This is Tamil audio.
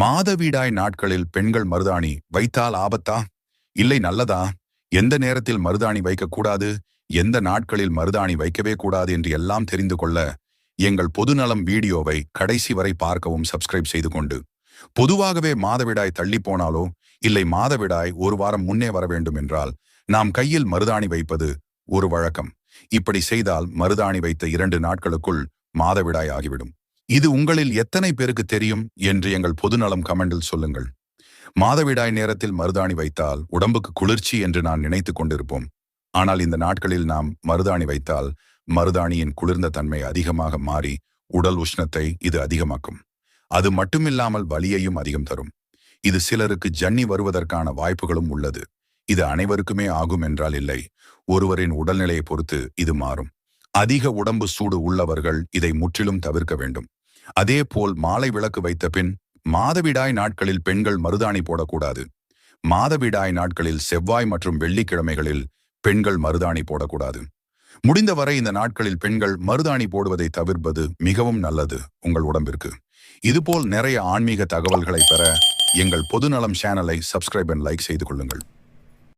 மாதவிடாய் நாட்களில் பெண்கள் மருதாணி வைத்தால் ஆபத்தா? இல்லை நல்லதா? எந்த நேரத்தில் மருதாணி வைக்கக்கூடாது? எந்த நாட்களில் மருதாணி வைக்கவே கூடாது என்று எல்லாம் தெரிந்து கொள்ள எங்கள் பொதுநலம் வீடியோவை கடைசி வரை பார்க்கவும் சப்ஸ்கிரைப் செய்து கொண்டு. பொதுவாகவே மாதவிடாய் தள்ளி போனாலோ இல்லை மாதவிடாய் ஒரு வாரம் முன்னே வர வேண்டும் என்றால் நாம் கையில் மருதாணி வைப்பது ஒரு வழக்கம். இப்படி செய்தால் மருதாணி வைத்த இரண்டு நாட்களுக்குள் மாதவிடாய் ஆகிவிடும். இது உங்களில் எத்தனை பேருக்கு தெரியும் என்று எங்கள் பொதுநலம் கமெண்டில் சொல்லுங்கள். மாதவிடாய் நேரத்தில் மருதாணி வைத்தால் உடம்புக்கு குளிர்ச்சி என்று நான் நினைத்துக் கொண்டிருப்போம். ஆனால் இந்த நாட்களில் நாம் மருதாணி வைத்தால் மருதாணியின் குளிர்ந்த தன்மை அதிகமாக மாறி உடல் உஷ்ணத்தை இது அதிகமாக்கும். அது மட்டுமில்லாமல் வலியையும் அதிகம் தரும். இது சிலருக்கு ஜன்னி வருவதற்கான வாய்ப்புகளும் உள்ளது. இது அனைவருக்குமே ஆகும் என்றால் இல்லை. ஒருவரின் உடல்நிலையை பொறுத்து இது மாறும். அதிக உடம்பு சூடு உள்ளவர்கள் இதை முற்றிலும் தவிர்க்க வேண்டும். அதே போல் மாலை விளக்கு வைத்த பின் மாதவிடாய் நாட்களில் பெண்கள் மருதாணி போடக்கூடாது. மாதவிடாய் நாட்களில் செவ்வாய் மற்றும் வெள்ளிக்கிழமைகளில் பெண்கள் மருதாணி போடக்கூடாது. முடிந்தவரை இந்த நாட்களில் பெண்கள் மருதாணி போடுவதை தவிர்ப்பது மிகவும் நல்லது உங்கள் உடம்பிற்கு. இதுபோல் நிறைய ஆன்மீக தகவல்களை பெற எங்கள் பொதுநலம் சேனலை சப்ஸ்கிரைப் அண்ட் லைக் செய்து கொள்ளுங்கள்.